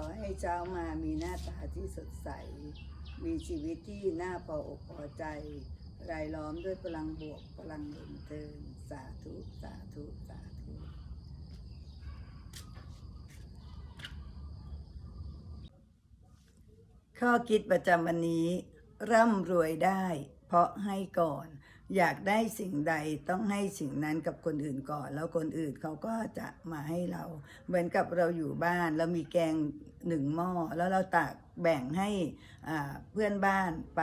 อให้เช้ามามีหน้าตาที่สดใส มีชีวิตที่น่าพออกพอใจ รายล้อมด้วยพลังบวกพลังบุญเทินสาธุ สาธุ สาธุ ข้อคิดประจำวันนี้ ร่ำรวยได้ ราะให้ก่อน อยากได้สิ่งใดต้องให้สิ่งนั้นกับคนอื่นก่อน แล้วคนอื่นเขาก็จะมาให้เรา เหมือนกับเราอยู่บ้านเรามีแกงหนึ่งหม้อแล้วเราตักแบ่งให้เพื่อนบ้านไป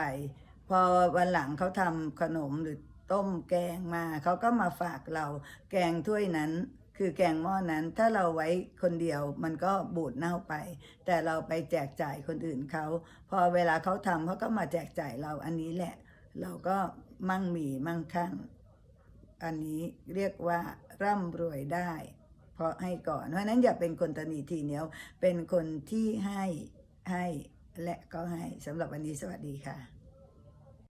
พอวันหลังเขาทำขนมหรือต้มแกงมาเขาก็มาฝากเราแกงถ้วยนั้นคือแกงหม้อนั้นถ้าเราไว้คนเดียวมันก็บูดเน่าไป แต่เราไปแจกจ่ายคนอื่นเขา พอเวลาเขาทำเขาก็มาแจกจ่ายเราอันนี้แหละ เราก็มั่งมีมั่งคั่ง อันนี้เรียกว่าร่ำรวยได้ เพราะให้ก่อน เพราะนั้นอย่าเป็นคนตนีทีเหนียว เป็นคนที่ให้ให้และก็ให้สำหรับวันนี้สวัสดีค่ะ